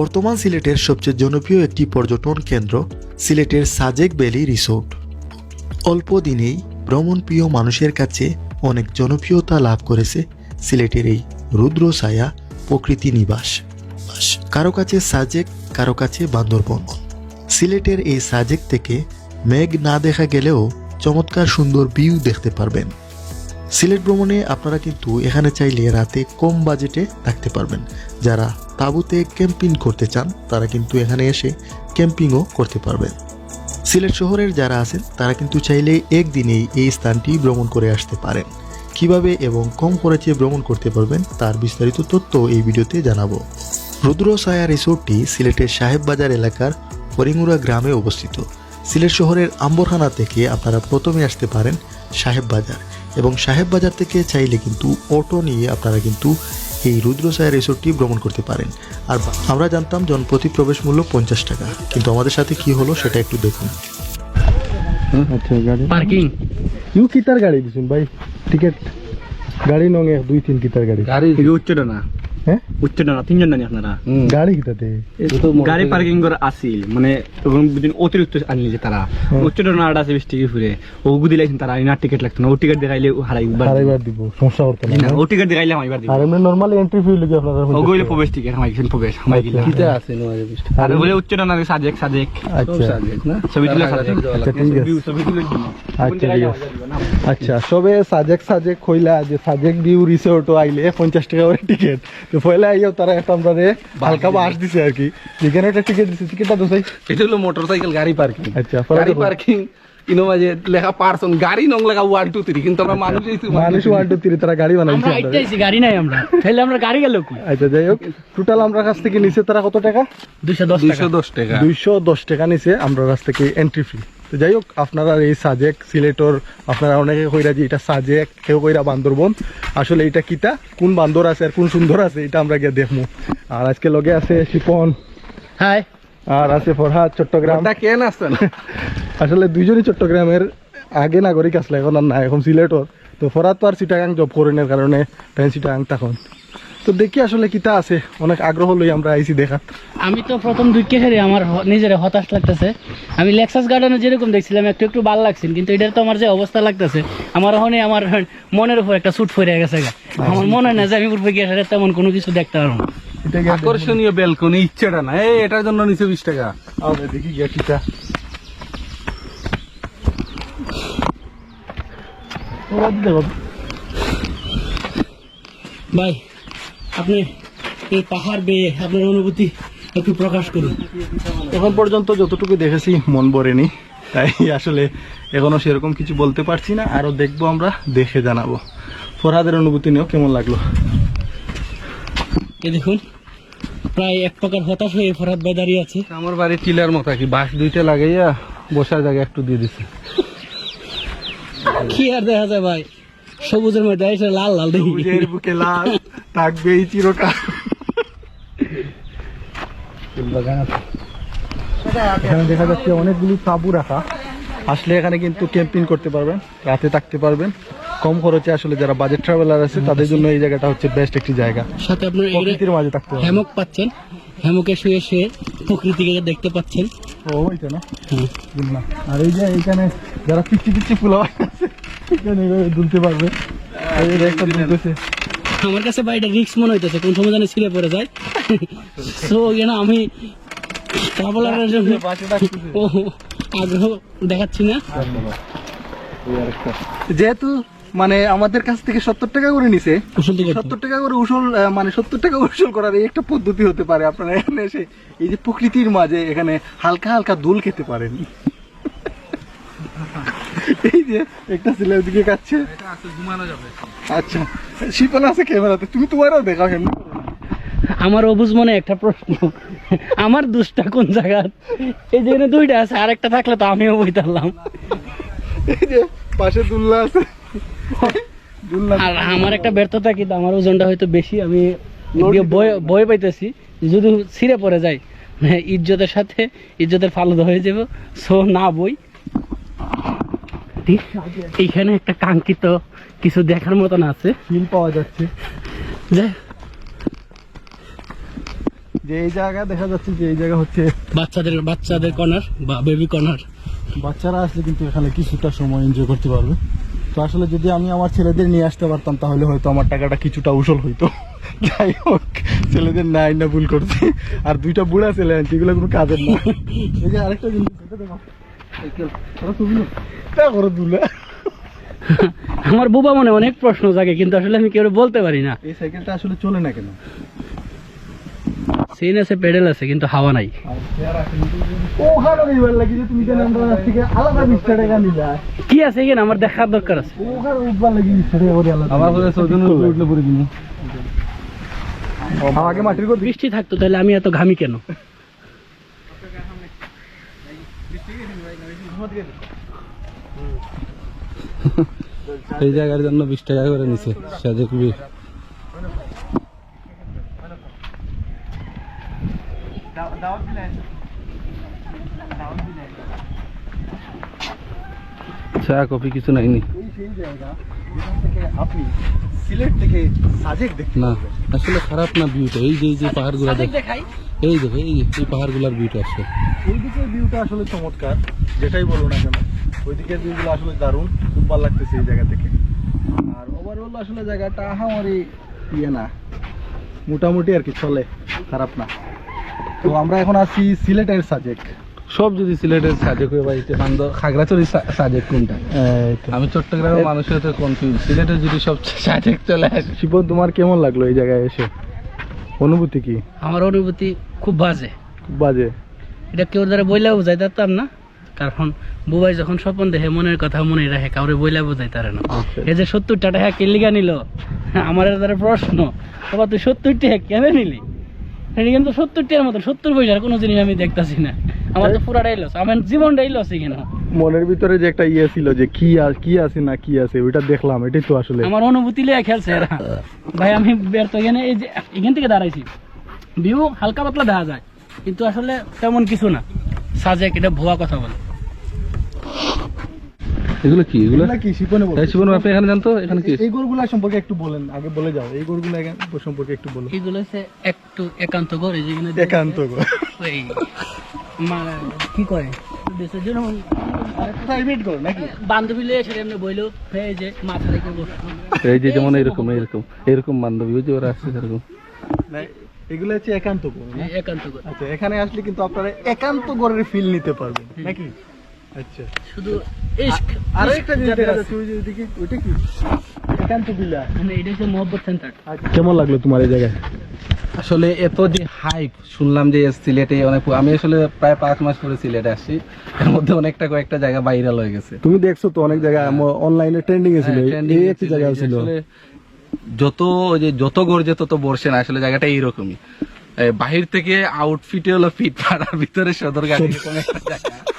বর্তমান সিলেটের সবচেয়ে জনপ্রিয় একটি পর্যটন কেন্দ্র সিলেটের সাজেক ভ্যালি রিসোর্ট। অল্প দিনেই ভ্রমণপ্রিয় মানুষের কাছে অনেক জনপ্রিয়তা লাভ করেছে সিলেটের এই রুদ্র ছায়া প্রকৃতি নিবাস। কারও কাছে সাজেক, কারও কাছে বান্দরবন। সিলেটের এই সাজেক থেকে মেঘ না দেখা গেলেও চমৎকার সুন্দর ভিউ দেখতে পারবেন। সিলেট ভ্রমণে আপনারা কিন্তু এখানে চাইলে রাতে কম বাজেটে থাকতে পারবেন। যারা তাঁবুতে ক্যাম্পিং করতে চান, তারা কিন্তু এখানে এসে ক্যাম্পিংও করতে পারবেন সিলেট শহরের যারা আছেন, তারা কিন্তু চাইলে একদিনেই এই স্থানটি ভ্রমণ করে আসতে পারেন। কীভাবে এবং কম খরচে ভ্রমণ করতে পারবেন, তার বিস্তারিত তথ্য এই ভিডিওতে জানাব। রুদ্র ছায়া রিসোর্টটি সিলেটের সাহেববাজার এলাকার হরিমুরা গ্রামে অবস্থিত। সিলেট শহরের আম্বরখানা থেকে আপনারা প্রথমে আসতে পারেন সাহেববাজার। এবং সাহেব বাজার থেকে চাইলে কিন্তু অটো নিয়ে আপনারা কিন্তু এই রুদ্রসায় রিসোর্টটি ভ্রমণ করতে পারেন। আর আমরা জানতাম জনপ্রতি প্রবেশ মূল্য পঞ্চাশ টাকা। কিন্তু আমাদের সাথে কি হলো সেটা একটু দেখুন। আচ্ছা গাড়ি। পার্কিং ইউ কিতার গাড়ি দিছুন ভাই। টিকিট। গাড়ি নঙে দুই তিন কিতার গাড়ি। গাড়ি হচ্ছে উচ্চটা না। তিনজন জানি আপনারা? গাড়ি কিতাতে? গাড়ি পার্কিং করে আসিল মানে ওরকম দুদিন অতিরিক্ত আনলি যে তারা। উচ্চটা না আড়া আছে বিশ টিকি ফুরে ও গুদি লাইছেন তারা ইনার টিকিট লাগতো না ও টিকিট দেখাইলে হারাই বার দিব। সমস্যা করতে না না। ও টিকিট দেখাইলে আমি দিব। আর এমনি নর্মাল এন্ট্রি ফি লিখে আপনাদের ও গইলে প্রবেশ টিকিট আমার এখানে প্রবেশ আমার গিলা কিতা আছে আর বলে উচ্চটা না সাজেক সাজেক। আচ্ছা। ছবি তুলে সাজেক। আচ্ছা ঠিক আছে। ছবি তুলে দিন আচ্ছা ঠিক আছে। আচ্ছা সবে সাজেক সাজেক কইলা যে সাজেক ভিউ রিসোর্টও আইলে পঞ্চাশ টাকা করে টিকিট পয়লা তারা একটা আমরা হালকা বাস দিছে আর কি। যেখানে একটা টিকিট দিছে টিকিটটা তো এটা হলো মোটরসাইকেল গাড়ি পার্কিং আচ্ছা গাড়ি পার্কিং ইনো মাঝে লেখা পার্সন গাড়ি নং লেখা ওয়ান টু থ্রি কিন্তু আমরা মানুষ মানুষ ওয়ান টু থ্রি তারা গাড়ি বানাইছে আমরা আমরা। গাড়ি নাই আমরা। তাহলে আমরা গাড়ি গেল আচ্ছা যাই হোক টোটাল আমরা কাছ থেকে নিচে তারা কত টাকা? 210 টাকা। দুইশো দশ টাকা। দুইশো দশ টাকা নিচে আমরা কাছ থেকে এন্ট্রি ফি তো যাই হোক আপনারা এই সাজেক সিলেটর আপনারা অনেকে কইরা যে এটা সাজেক কেউ কইরা বান্দরবন। আসলে এটা কিটা কোন বান্দর আছে আর কোন সুন্দর আছে এটা আমরা গিয়ে দেখব আর আজকে লগে আছে শিপন। হাই। আর আছে ফরহাদ চট্টগ্রাম। কেন আসছেন? আসলে দুইজনই চট্টগ্রামের আগে নাগরিক আসলে এখন আর না এখন সিলেটর। তো ফরহাদ তো আর চিটাগাং জব করেনের কারণে তাই চিটাগাং তখন। তো দেখি আসলে কিতা আছে। অনেক আগ্রহ লই আমরা আইছি দেখাত আমি তো প্রথম দুই কেসারে আমার নিজের হতাশ লাগতেছে। আমি লেক্সাস গার্ডেনে যেরকম দেখছিলাম একটু একটু ভালো লাগছিল কিন্তু এটার তো আমার যে অবস্থা লাগতেছে আমার ওখানে আমার মনের উপর একটা সুট ফিরে গেছে আমার মনে হয় না যে আমি উপরে গিয়ে সেটা তেমন কোনো কিছু দেখতে পারব। না। এটা আকর্ষণীয় বেলকনি ইচ্ছেটা না। এই এটার জন্য নিচে বিশ টাকা। দেখি গিয়া কিতা। ভাই আপনি এই পাহাড় বেয়ে আপনার অনুভূতি একটু প্রকাশ করুন। এখন পর্যন্ত যতটুকু দেখেছি মন ভরেনি। তাই আসলে এখনও সেরকম কিছু বলতে পারছি না। আরও দেখব আমরা দেখে জানাব। ফরহাদের অনুভূতি নিয়েও কেমন লাগল? এই দেখুন প্রায় এক প্রকার হতাশ হয়ে ফরাদ ভাই দাঁড়িয়ে আছে। আমার বাড়ি টিলার মতো কি বাঁশ দুইটা লাগাইয়া বসার জায়গা একটু দিয়ে দিছে। কি আর দেখা যায় ভাই? সবুজের মধ্যে লাল লাল দেখি। বুকে লাল। থাকবে এই চিরকাল। এখানে দেখা যাচ্ছে অনেকগুলি তাঁবু রাখা। আসলে এখানে কিন্তু ক্যাম্পিং করতে পারবেন রাতে থাকতে পারবেন। কম খরচে আসলে যারা বাজেট ট্রাভেলার আছে তাদের জন্য এই জায়গাটা হচ্ছে বেস্ট একটি জায়গা। সাথে আপনার এখানে প্রকৃতির মাঝে থাকতে হ্যামক পাচ্ছেন। হ্যামকে শুয়ে শুয়ে প্রকৃতিকে দেখতে পাচ্ছেন। ও ওইটা না? বুঝলাম আর এই যে এইখানে যারা পিচ্ছি পিচ্ছি ফুলা আছে এখানে দুলতে পারবে। একটা দুলতেছে। আমার কাছে বাড়িটা রিক্স মনে হইতেছে কোন সময় জানি ছিঁড়ে পড়ে যায়। সো কেন আমি ট্রাভেলারের জন্য ও আগ্রহ দেখাচ্ছি না। যেহেতু মানে আমাদের কাছ থেকে সত্তর টাকা করে নিছে সত্তর টাকা করে উসল মানে সত্তর টাকা উসল করার এই একটা পদ্ধতি হতে পারে আপনারা এখানে এসে এই যে প্রকৃতির মাঝে এখানে হালকা হালকা দোল খেতে পারেন। এই যে একটা ছেলের দিকে কাচ্ছে আচ্ছা। শীতল আছে ক্যামেরাতে তুমি তোমারও দেখাও কেমন? আমার অবুজ মনে একটা প্রশ্ন। আমার দুষ্টা কোন জায়গা এই যেখানে দুইটা আছে আর একটা থাকলে তো আমিও বইতারলাম। এই যে পাশে দুল্লা আছে। আর আমার একটা ব্যর্থতা কিন্তু আমার ওজনটা হয়তো বেশি আমি ভয়- পাইতেছি। যদি ছিঁড়ে পড়ে যায় মানে ইজ্জতের সাথে ইজ্জতের ফালুদা হয়ে যাব। সো না বই। ঠিক এইখানে একটা কাঙ্ক্ষিত কিছু দেখার মতন আছে। ফিল পাওয়া যাচ্ছে। যে যে এই জায়গা দেখা যাচ্ছে যে এই জায়গা হচ্ছে বাচ্চাদের বাচ্চাদের কর্নার বা বেবি কর্নার। বাচ্চারা আসলে কিন্তু এখানে কিছুটা সময় এনজয় করতে পারবে। তো আসলে যদি আমি আমার ছেলেদের নিয়ে আসতে পারতাম তাহলে হয়তো আমার টাকাটা কিছুটা উসল হইতো। যাই হোক ছেলেদের নাই না ভুল করছে। আর দুইটা বুড়া ছেলে আনছি এগুলো কোনো কাজের না। এই যে আরেকটা জিনিস দেখো। তা করো দুলা আমার বুবা মনে অনেক প্রশ্ন জাগে কিন্তু আসলে আমি কেউ বলতে পারি না। এই সাইকেলটা আসলে চলে না কেন? চেইন আছে পেডেল আছে কিন্তু হাওয়া নাই। কি আছে এখানে? আমার দেখার দরকার আছে। বৃষ্টি থাকতো তাহলে আমি এত ঘামি কেন? এই জায়গার জন্য বিশ টাকা করে নিছে সাজেক বিয়ে। চা কফি কিছু নাইনি। না আসলে খারাপ না ভিউটা এই যে এই যে পাহাড়গুলো দেখ দেখাই। এই দেখো এই পাহাড়গুলোর ভিউটা আসছে। ওইদিকের ভিউটা আসলে চমৎকার যেটাই বলো না কেন। ওইদিকের ভিউগুলো আসলে দারুণ খুব ভালো লাগতেছে এই জায়গা থেকে আর ওভারঅল আসলে জায়গাটা আমারই ইয়ে না মোটামুটি আর কি চলে খারাপ না। তো আমরা এখন আছি সিলেটের সাজেক সব যদি সিলেটের সাজেক হয়ে বাড়িতে বান্ধ খাগড়াছড়ি সা- সাজেক কোনটা? আমি চট্টগ্রামের মানুষের তো কনফিউজ সিলেটের যদি সব সাজেক চলে আসে। শিবন তোমার কেমন লাগল এই জায়গায় এসে? অনুভূতি কি? আমার অনুভূতি খুব বাজে। খুব বাজে। এটা কেউ দ্বারা বইলা বুঝাই পারতাম না। কারণ বুবাই যখন স্বপন দেখে মনের কথা মনে রাখে কাউরে বইলা বুঝাই তারে না। আচ্ছা। এই যে সত্তরটা টাকা কেলিগা নিল? আমার দ্বারা প্রশ্ন। বাবা তুই সত্তর টাকা কেন নিলি? এটা কিন্তু সত্তর টাকার মতো সত্তর পয়সার কোনো জিনিস আমি দেখতাছি না। আমার তো পুরাটাই লস আমার জীবনটাই লস এখানে। মনের ভিতরে যে একটা ইয়ে ছিল যে কি কি আছে না কি আছে ওইটা দেখলাম এটাই তো আসলে। আমার অনুভূতি লিয়ে খেলছে এরা। ভাই আমি ব্যর্থ এখানে এই যে এখান থেকে দাঁড়াইছি। ভিউ হালকা পাতলা দেখা যায় কিন্তু আসলে তেমন কিছু না। সাজেক এটা ভুয়া কথা বলে। এগুলো কি? এগুলো? কি? শিপনে বলতে? এই আপনি এখানে জানতো? এখানে কি? এই গরুগুলা সম্পর্কে একটু বলেন। আগে বলে যাও। এই গরুগুলা এখান- সম্পর্কে একটু বলো এগুলো হচ্ছে একটু একান্ত যেখানে একান্ত। ওই কি করে? দেশের জন্য প্রাইভেট গরু নাকি? বান্ধবী লিয়ে এসে এমনি এই যে মাথা রেখে বসল। এই যে যেমন এরকম এরকম এরকম বান্ধবী ওরা আসছে সেরকম। না এগুলো হচ্ছে একান্ত না? একান্ত আচ্ছা এখানে আসলে কিন্তু আপনারা একান্ত গরের ফিল নিতে পারবেন নাকি? আচ্ছা। শুধু আরও একটা জিনিস আছে। যাচ্ছে। ওই যে ওইটা কি? একান্ত বিলা মানে এটা হচ্ছে মোহব্বত সেন্টার। কেমন লাগল তোমার এই জায়গায়? আসলে এত যে হাইপ শুনলাম যে সিলেটে অনেক আমি আসলে প্রায় পাঁচ মাস পরে সিলেটে আসছি। এর মধ্যে অনেকটা কয়েকটা জায়গা ভাইরাল হয়ে গেছে। তুমি দেখছ তো অনেক জায়গায় অনলাইনে ট্রেন্ডিং এ ছিল হ্যাঁ, এই একটি জায়গা ছিল। আসলে যত ওই যে যত গর্জে তত বর্ষে না আসলে জায়গাটা এইরকমই। বাহির থেকে আউটফিটে হলো ফিট পাড়ার ভিতরে সদর গাড়ি একটা জায়গা।